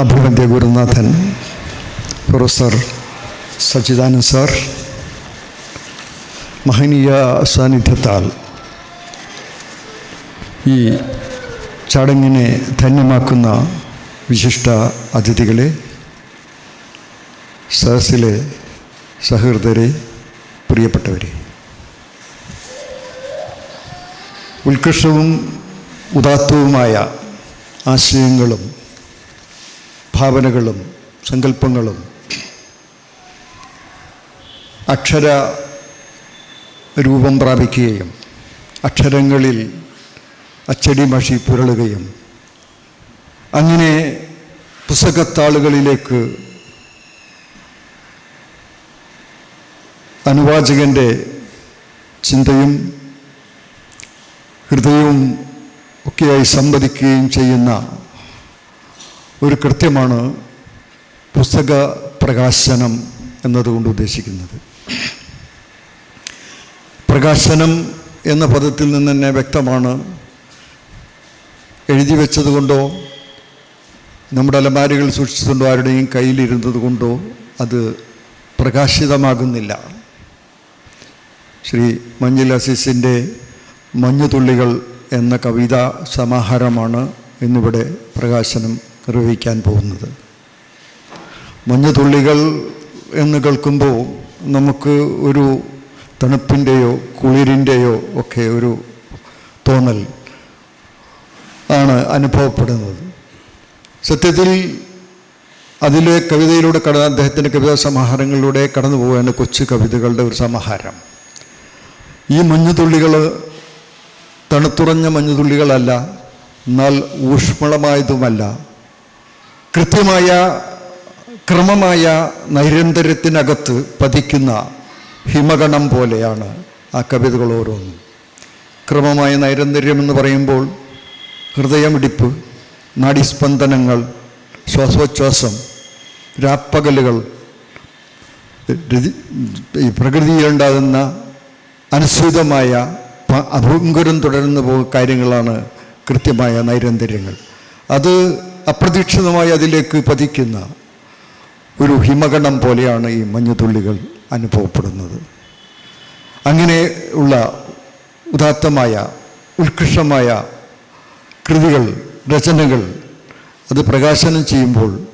അഭിവന്ദ്യ ഗുരുനാഥൻ professor Sachidanand sir മഹനീയ സാന്നിധ്യത്താൽ ഈ ചടങ്ങിനെ ധന്യമാക്കുന്ന വിശിഷ്ട അതിഥികളെ സദസ്സിലെ സഹൃദരെ പ്രിയപ്പെട്ടവരെ. ഉത്കൃഷ്ടവും ഉദാത്തവുമായ ആശയങ്ങളും ഭാവനകളും സങ്കല്പങ്ങളും. അക്ഷര രൂപം പ്രാപിക്കുകയും അക്ഷരങ്ങളിൽ അച്ചടി മഷി പുരളുകയും. അങ്ങനെ പുസ്തകത്താളുകളിലേക്ക് അനുവാചകന്റെ ചിന്തയും ഹൃദയവും ഒക്കെയായി സംവദിക്കുകയും ചെയ്യുന്ന ഒരു കൃത്യമാണ് പുസ്തക പ്രകാശനം എന്നതുകൊണ്ട് ഉദ്ദേശിക്കുന്നത്. പ്രകാശനം എന്ന പദത്തിൽ നിന്ന് തന്നെ വ്യക്തമാണ് എഴുതി വെച്ചതുകൊണ്ടോ നമ്മുടെ അലമാരികൾ സൂക്ഷിച്ചുകൊണ്ടോ ആരുടെയും കയ്യിലിരുന്നത് കൊണ്ടോ അത് പ്രകാശിതമാകുന്നില്ല. ശ്രീ മഞ്ഞിൽ അസീസിന്റെ മഞ്ഞുതുള്ളികൾ എന്ന കവിതാ സമാഹാരമാണ് ഇന്നിവിടെ പ്രകാശനം നിർവഹിക്കാൻ പോകുന്നത്. മഞ്ഞുതുള്ളികൾ എന്ന് കേൾക്കുമ്പോൾ നമുക്ക് ഒരു തണുപ്പിന്റെയോ കുളിരിന്റെയോ ഒക്കെ ഒരു തോന്നൽ ആണ് അനുഭവപ്പെടുന്നത്. സത്യത്തിൽ അതിലെ കവിതയിലൂടെ കട അദ്ദേഹത്തിന്റെ കവിതാ സമാഹാരങ്ങളിലൂടെ കടന്നു പോവുകയാണ് കൊച്ചു കവിതകളുടെ ഒരു സമാഹാരം. ഈ മഞ്ഞുതുള്ളികൾ തണുത്തുറഞ്ഞ മഞ്ഞുതുള്ളികളല്ല എന്നാൽ ഊഷ്മളമായതുമല്ല. കൃത്യമായ ക്രമമായ നൈരന്തര്യത്തിനകത്ത് പതിക്കുന്ന ഹിമഗണം പോലെയാണ് ആ കവിതകൾ ഓരോന്നും. ക്രമമായ നൈരന്തര്യം എന്ന് പറയുമ്പോൾ ഹൃദയമിടിപ്പ് നാഡീസ്പന്ദനങ്ങൾ ശ്വാസോച്ഛ്വാസം രാപ്പകലുകൾ ഈ പ്രകൃതിയിലുണ്ടാകുന്ന അനുസൃതമായ അഭംഗുരം തുടരുന്ന കാര്യങ്ങളാണ് കൃത്യമായ നൈരന്തര്യങ്ങൾ അത് അപ്രതീക്ഷിതമായി അതിലേക്ക് പതിക്കുന്ന ഒരു ഹിമഗണം പോലെയാണ് ഈ മഞ്ഞുതുള്ളികൾ അനുഭവപ്പെടുന്നത്. അങ്ങനെ ഉള്ള ഉദാത്തമായ ഉത്കൃഷ്ടമായ കൃതികൾ രചനകൾ അത് പ്രകാശനം ചെയ്യുമ്പോൾ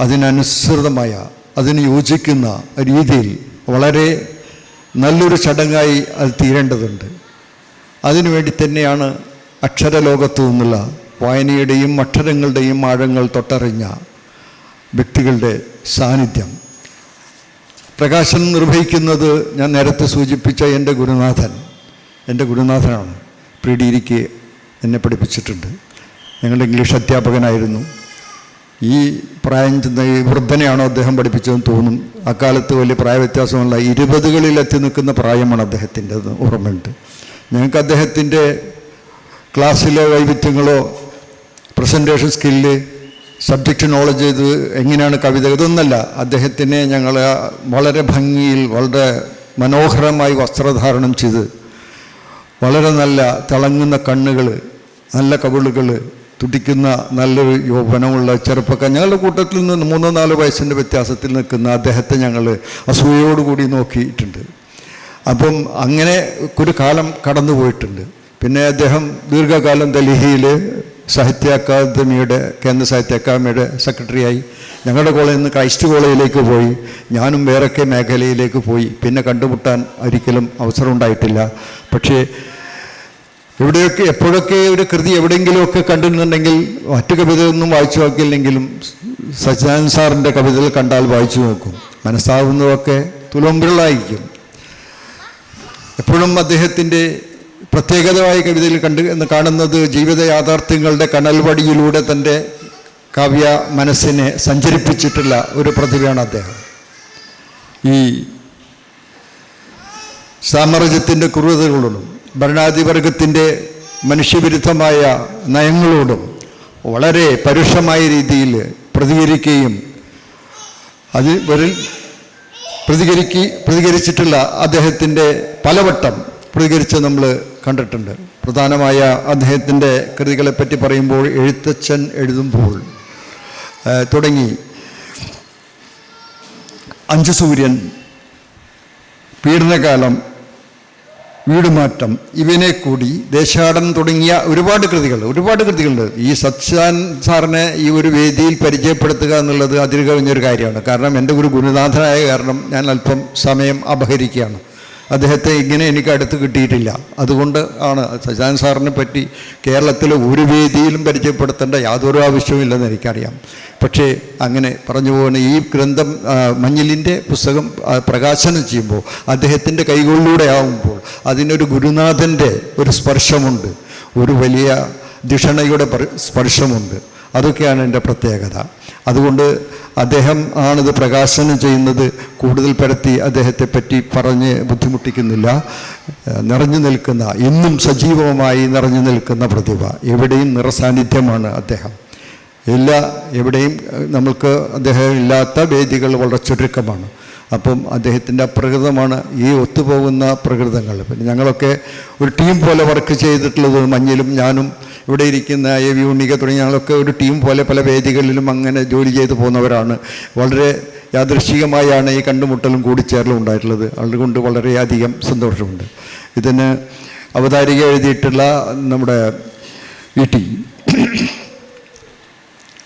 അതിനനുസൃതമായ അതിന് യോജിക്കുന്ന രീതിയിൽ വളരെ നല്ലൊരു ചടങ്ങായി അത് തീരേണ്ടതുണ്ട്. അതിനുവേണ്ടി തന്നെയാണ് അക്ഷരലോകത്തു നിന്നുള്ള വായനയുടെയും അക്ഷരങ്ങളുടെയും ആഴങ്ങൾ തൊട്ടറിഞ്ഞ വ്യക്തികളുടെ സാന്നിധ്യം. പ്രകാശനം നിർവഹിക്കുന്നത് ഞാൻ നേരത്തെ സൂചിപ്പിച്ച എന്റെ ഗുരുനാഥൻ എന്റെ ഗുരുനാഥനാണ്. പ്രീ ഡിഗ്രിക്ക് എന്നെ പഠിപ്പിച്ചിട്ടുണ്ട്. ഞങ്ങളുടെ ഇംഗ്ലീഷ് അധ്യാപകനായിരുന്നു. ഈ പ്രായം ചെന്ന ഈ വൃദ്ധനെയാണോ അദ്ദേഹം പഠിപ്പിച്ചതെന്ന് തോന്നും. അക്കാലത്ത് വലിയ പ്രായ വ്യത്യാസമല്ല ഇരുപതുകളിൽ എത്തി നിൽക്കുന്ന പ്രായമാണ് അദ്ദേഹത്തിന്റെ ഓർമ്മയുണ്ട്. ഞങ്ങൾക്ക് അദ്ദേഹത്തിന്റെ ക്ലാസ്സിലെ വൈവിധ്യങ്ങളോ പ്രസന്റേഷൻ സ്കില്ല് സബ്ജക്റ്റ് നോളജ് ഇത് എങ്ങനെയാണ് കവിത ഇതൊന്നല്ല. അദ്ദേഹത്തിനെ ഞങ്ങൾ വളരെ ഭംഗിയിൽ വളരെ മനോഹരമായി വസ്ത്രധാരണം ചെയ്ത് വളരെ നല്ല തിളങ്ങുന്ന കണ്ണുകൾ നല്ല കവിളുകൾ തുടിക്കുന്ന നല്ലൊരു യൗവനമുള്ള ചെറുപ്പക്കാർ. ഞങ്ങളുടെ കൂട്ടത്തിൽ നിന്ന് മൂന്നോ നാലോ വയസ്സിന്റെ വ്യത്യാസത്തിൽ നിൽക്കുന്ന അദ്ദേഹത്തെ ഞങ്ങൾ അസൂയയോടുകൂടി നോക്കിയിട്ടുണ്ട്. അപ്പം അങ്ങനെ ഒരു കാലം കടന്നു പോയിട്ടുണ്ട് പിന്നെ അദ്ദേഹം ദീർഘകാലം ഡൽഹിയിൽ സാഹിത്യ അക്കാദമിയുടെ കേന്ദ്ര സാഹിത്യ അക്കാദമിയുടെ സെക്രട്ടറിയായി. ഞങ്ങളുടെ കോളേജിൽ നിന്ന് ക്രൈസ്റ്റ് കോളേജിലേക്ക് പോയി. ഞാനും വേറൊക്കെ മേഖലയിലേക്ക് പോയി. പിന്നെ കണ്ടുമുട്ടാൻ ഒരിക്കലും അവസരം ഉണ്ടായിട്ടില്ല. പക്ഷേ എവിടെയൊക്കെ എപ്പോഴൊക്കെ ഒരു കൃതി എവിടെയെങ്കിലുമൊക്കെ കണ്ടിരുന്നുണ്ടെങ്കിൽ മറ്റു കവിതയൊന്നും വായിച്ചു നോക്കിയില്ലെങ്കിലും സച്ചിദാനന്ദ സാറിന്റെ കവിതകൾ കണ്ടാൽ വായിച്ചു നോക്കും. മനസ്സാവുന്നതൊക്കെ തുലമ്പിള്ളായിരിക്കും എപ്പോഴും അദ്ദേഹത്തിന്റെ പ്രത്യേകതമായ കവിതയിൽ കണ്ട് കാണുന്നത് ജീവിത യാഥാർത്ഥ്യങ്ങളുടെ കനൽവടിയിലൂടെ തന്റെ കാവ്യ മനസ്സിനെ സഞ്ചരിപ്പിച്ചിട്ടുള്ള ഒരു പ്രതിഭയാണ് അദ്ദേഹം. ഈ സാമ്രാജ്യത്തിന്റെ ക്രൂരതകളോടും ഭരണാധിവർഗത്തിന്റെ മനുഷ്യവിരുദ്ധമായ നയങ്ങളോടും വളരെ പരുഷമായ രീതിയിൽ പ്രതികരിക്കുകയും അത് വരിൽ പ്രതികരിക്ക് പ്രതികരിച്ചിട്ടുള്ള അദ്ദേഹത്തിന്റെ പലവട്ടം പ്രതികരിച്ച് നമ്മൾ കണ്ടിട്ടുണ്ട്. പ്രധാനമായ അദ്ദേഹത്തിന്റെ കൃതികളെപ്പറ്റി പറയുമ്പോൾ എഴുത്തച്ഛൻ എഴുതുമ്പോൾ തുടങ്ങി. അഞ്ച് സൂര്യൻ പീഡനകാലം വീടുമാറ്റം ഇവനെ കൂടി ദേശാടനം തുടങ്ങിയ ഒരുപാട് കൃതികൾ ഒരുപാട് കൃതികളുണ്ട്. ഈ സച്ചാൻ സാറിനെ ഈ ഒരു വേദിയിൽ പരിചയപ്പെടുത്തുക എന്നുള്ളത് അതിരുകവിഞ്ഞൊരു കാര്യമാണ്. കാരണം എന്റെ ഒരു ഗുരുനാഥനായ കാരണം ഞാൻ അല്പം സമയം അപഹരിക്കുകയാണ്. അദ്ദേഹത്തെ ഇങ്ങനെ എനിക്ക് അടുത്ത് കിട്ടിയിട്ടില്ല. അതുകൊണ്ട് ആണ് സജാൻ സാറിനെ പറ്റി കേരളത്തിലെ ഒരു വേദിയിലും പരിചയപ്പെടുത്തേണ്ട യാതൊരു ആവശ്യവും ഇല്ലെന്ന് എനിക്കറിയാം. പക്ഷേ അങ്ങനെ പറഞ്ഞു പോകുന്ന ഈ ഗ്രന്ഥം മഞ്ഞിലിന്റെ പുസ്തകം പ്രകാശനം ചെയ്യുമ്പോൾ അദ്ദേഹത്തിന്റെ കൈകളിലൂടെ ആകുമ്പോൾ അതിനൊരു ഗുരുനാഥന്റെ ഒരു സ്പർശമുണ്ട്. ഒരു വലിയ ധിഷണയുടെ സ്പർശമുണ്ട്. അതൊക്കെയാണ് എന്റെ പ്രത്യേകത. അതുകൊണ്ട് അദ്ദേഹം ആണിത് പ്രകാശനം ചെയ്യുന്നത് കൂടുതൽ പരത്തി അദ്ദേഹത്തെ പറ്റി പറഞ്ഞ് ബുദ്ധിമുട്ടിക്കുന്നില്ല. നിറഞ്ഞു നിൽക്കുന്ന ഇന്നും സജീവമായി നിറഞ്ഞു നിൽക്കുന്ന പ്രതിഭ എവിടെയും നിറസാന്നിധ്യമാണ് അദ്ദേഹം. എല്ലാ എവിടെയും നമ്മൾക്ക് അദ്ദേഹം ഇല്ലാത്ത വേദികൾ വളരെ ചുരുക്കമാണ്. അപ്പം അദ്ദേഹത്തിന്റെ അപ്രകൃതമാണ് ഈ ഒത്തുപോകുന്ന പ്രകൃതങ്ങൾ. പിന്നെ ഞങ്ങളൊക്കെ ഒരു ടീം പോലെ വർക്ക് ചെയ്തിട്ടുള്ളത് മഞ്ഞിലും ഞാനും ഇവിടെ ഇരിക്കുന്ന എ വി ഉണ്ണിക തുടങ്ങിയ ഞങ്ങളൊക്കെ ഒരു ടീം പോലെ പല വേദികളിലും അങ്ങനെ ജോലി ചെയ്തു പോകുന്നവരാണ്. വളരെ യാദൃശികമായാണ് ഈ കണ്ടുമുട്ടലും കൂടിച്ചേരലും ഉണ്ടായിട്ടുള്ളത്. അതുകൊണ്ട് വളരെയധികം സന്തോഷമുണ്ട്. ഇതിന് അവതാരിക എഴുതിയിട്ടുള്ള നമ്മുടെ വി ടി.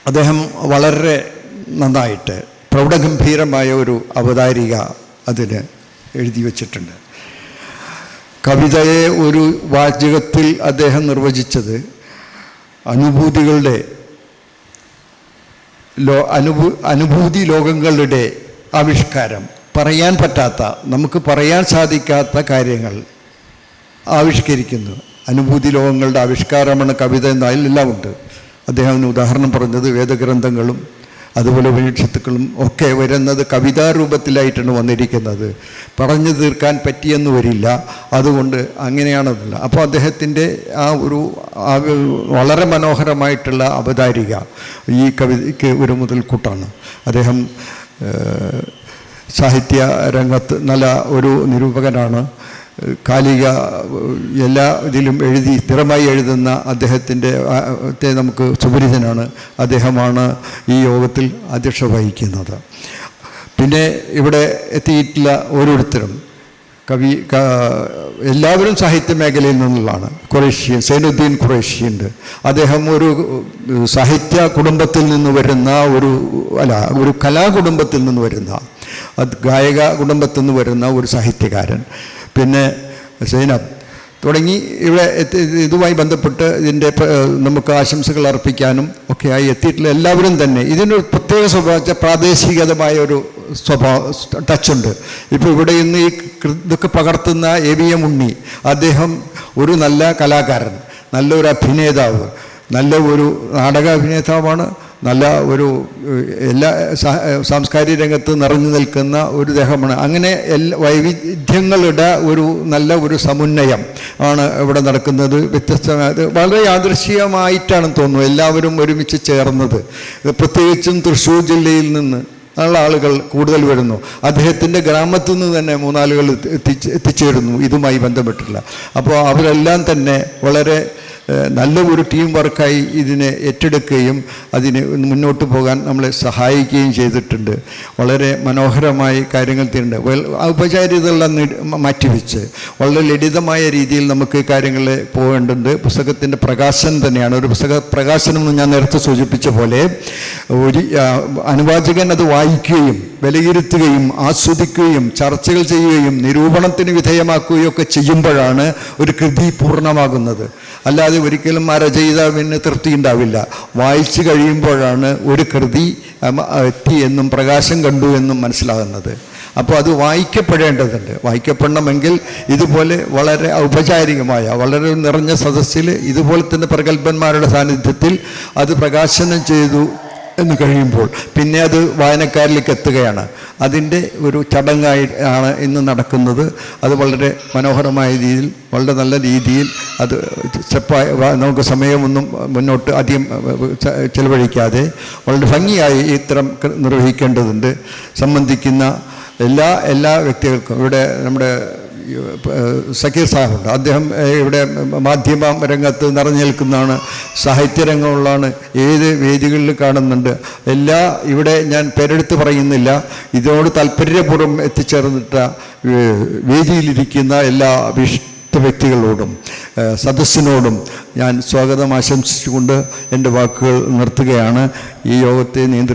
അദ്ദേഹം വളരെ നന്നായിട്ട് പ്രൗഢഗംഭീരമായ ഒരു അവതാരിക അതിന് എഴുതി വച്ചിട്ടുണ്ട്. കവിതയെ ഒരു വാചകത്തിൽ അദ്ദേഹം നിർവചിച്ചത് അനുഭൂതികളുടെ ലോ അനുഭൂ അനുഭൂതി ലോകങ്ങളുടെ ആവിഷ്കാരം പറയാൻ പറ്റാത്ത നമുക്ക് പറയാൻ സാധിക്കാത്ത കാര്യങ്ങൾ ആവിഷ്കരിക്കുന്നു. അനുഭൂതി ലോകങ്ങളുടെ ആവിഷ്കാരമാണ് കവിത എന്ന അതിലെല്ലാം ഉണ്ട്. അദ്ദേഹം ഉദാഹരണം പറഞ്ഞത് വേദഗ്രന്ഥങ്ങളും അതുപോലെ ഉപനിഷത്തുക്കളും ഒക്കെ വരുന്നത് കവിതാരൂപത്തിലായിട്ടാണ് വന്നിരിക്കുന്നത്. പറഞ്ഞു തീർക്കാൻ പറ്റിയെന്ന് വരില്ല. അതുകൊണ്ട് അങ്ങനെയാണതല്ല അപ്പോൾ അദ്ദേഹത്തിന്റെ ആ ഒരു വളരെ മനോഹരമായിട്ടുള്ള അവതാരിക ഈ കവിതയ്ക്ക് ഒരു മുതൽക്കൂട്ടാണ്. അദ്ദേഹം സാഹിത്യ രംഗത്ത് നല്ല ഒരു നിരൂപകനാണ്. കാലിക എല്ലാ ഇതിലും എഴുതി സ്ഥിരമായി എഴുതുന്ന അദ്ദേഹത്തിന്റെ നമുക്ക് സുപരിചിതനാണ്. അദ്ദേഹമാണ് ഈ യോഗത്തിൽ അധ്യക്ഷ വഹിക്കുന്നത്. പിന്നെ ഇവിടെ എത്തിയിട്ടുള്ള ഓരോരുത്തരും കവി എല്ലാവരും സാഹിത്യ മേഖലയിൽ നിന്നുള്ളതാണ്. ഖുറേഷ്യൻ സൈനുദ്ദീൻ ഖുറേഷി അദ്ദേഹം ഒരു സാഹിത്യ കുടുംബത്തിൽ നിന്ന് വരുന്ന ഒരു അല്ല ഒരു കലാകുടുംബത്തിൽ നിന്ന് വരുന്ന ഗായക കുടുംബത്തിൽ നിന്ന് വരുന്ന ഒരു സാഹിത്യകാരൻ. പിന്നെ സൈനബ്. തുടങ്ങി ഇവിടെ ഇതുമായി ബന്ധപ്പെട്ട് ഇതിന്റെ നമുക്ക് ആശംസകൾ അർപ്പിക്കാനും ഒക്കെയായി എത്തിയിട്ടുള്ള എല്ലാവരും തന്നെ. ഇതിനൊരു പ്രത്യേക സ്വഭാവ പ്രാദേശികതമായ ഒരു സ്വഭാവ ടച്ചുണ്ട് ഇപ്പോൾ ഇവിടെ ഇന്ന് ഈ ഇതൊക്കെ പകർത്തുന്ന എ വി എം ഉണ്ണി അദ്ദേഹം ഒരു നല്ല കലാകാരൻ നല്ലൊരു അഭിനേതാവ് നല്ല ഒരു നാടക അഭിനേതാവാണ്. നല്ല ഒരു എല്ലാ സാംസ്കാരിക രംഗത്ത് നിറഞ്ഞു നിൽക്കുന്ന ഒരു ദേഹമാണ്. അങ്ങനെ എല്ലാ വൈവിധ്യങ്ങളുടെ ഒരു നല്ല ഒരു സമുന്നയം ആണ് ഇവിടെ നടക്കുന്നത്. വ്യത്യസ്തമായത് വളരെ യാദൃശ്യമായിട്ടാണ് തോന്നുന്നത്. എല്ലാവരും ഒരുമിച്ച് ചേർന്നത്. പ്രത്യേകിച്ചും തൃശ്ശൂർ ജില്ലയിൽ നിന്ന് ഉള്ള ആളുകൾ കൂടുതൽ വരുന്നു. അദ്ദേഹത്തിന്റെ ഗ്രാമത്തിൽ നിന്ന് തന്നെ മൂന്നാളുകൾ എത്തിച്ച് എത്തിച്ചേരുന്നു. ഇതുമായി ബന്ധപ്പെട്ടില്ല അപ്പോൾ അവരെല്ലാം തന്നെ വളരെ നല്ല ഒരു ടീം വർക്കായി ഇതിനെ ഏറ്റെടുക്കുകയും അതിന് മുന്നോട്ട് പോകാൻ നമ്മളെ സഹായിക്കുകയും ചെയ്തിട്ടുണ്ട്. വളരെ മനോഹരമായി കാര്യങ്ങൾ തീരുന്നുണ്ട്. വെൽ ഔപചാരികതകളെല്ലാം മാറ്റിവെച്ച് വളരെ ലളിതമായ രീതിയിൽ നമുക്ക് കാര്യങ്ങൾ പോകേണ്ടതുണ്ട്. പുസ്തകത്തിന്റെ പ്രകാശനം തന്നെയാണ്. ഒരു പുസ്തക പ്രകാശനം എന്ന് ഞാൻ നേരത്തെ സൂചിപ്പിച്ച പോലെ ഒരു അനുവാചകൻ അത് വായിക്കുകയും വിലയിരുത്തുകയും ആസ്വദിക്കുകയും ചർച്ചകൾ ചെയ്യുകയും നിരൂപണത്തിന് വിധേയമാക്കുകയും ഒക്കെ ചെയ്യുമ്പോഴാണ് ഒരു കൃതി പൂർണമാകുന്നത്. അല്ലാതെ ഒരിക്കലും ആ രചയിതാവിന് തൃപ്തി ഉണ്ടാവില്ല. വായിച്ചു കഴിയുമ്പോഴാണ് ഒരു കൃതി എത്തി എന്നും പ്രകാശം കണ്ടു എന്നും മനസ്സിലാകുന്നത്. അപ്പോൾ അത് വായിക്കപ്പെടേണ്ടതുണ്ട്. വായിക്കപ്പെടണമെങ്കിൽ ഇതുപോലെ വളരെ ഔപചാരികമായ വളരെ നിറഞ്ഞ സദസ്സിൽ ഇതുപോലെ തന്നെ പ്രഗത്ഭന്മാരുടെ സാന്നിധ്യത്തിൽ അത് പ്രകാശനം ചെയ്തു എന്ന് കഴിയുമ്പോൾ പിന്നെ അത് വായനക്കാരിലേക്ക് എത്തുകയാണ്. അതിന്റെ ഒരു ചടങ്ങായി ആണ് ഇന്ന് നടക്കുന്നത്. അത് വളരെ മനോഹരമായ രീതിയിൽ വളരെ നല്ല രീതിയിൽ അത് സ്റ്റെപ്പായി നമുക്ക് സമയമൊന്നും മുന്നോട്ട് അധികം ചെലവഴിക്കാതെ വളരെ ഭംഗിയായി ഇത്തരം നിർവഹിക്കേണ്ടതുണ്ട്. സംബന്ധിക്കുന്ന എല്ലാ എല്ലാ വ്യക്തികൾക്കും ഇവിടെ നമ്മുടെ സക്കീർ സാഹുണ്ട്. അദ്ദേഹം ഇവിടെ മാധ്യമ രംഗത്ത് നിറഞ്ഞു നിൽക്കുന്നതാണ് സാഹിത്യരംഗമുള്ളതാണ് ഏത് വേദികളിൽ കാണുന്നുണ്ട്. എല്ലാ ഇവിടെ ഞാൻ പേരെടുത്ത് പറയുന്നില്ല. ഇതിനോട് താല്പര്യപൂർവം എത്തിച്ചേർന്നിട്ട വേദിയിലിരിക്കുന്ന എല്ലാ വിശിഷ്ട വ്യക്തികളോടും സദസ്സിനോടും ഞാൻ സ്വാഗതം ആശംസിച്ചുകൊണ്ട് എന്റെ വാക്കുകൾ നിർത്തുകയാണ്. ഈ യോഗത്തെ നിയന്ത്രി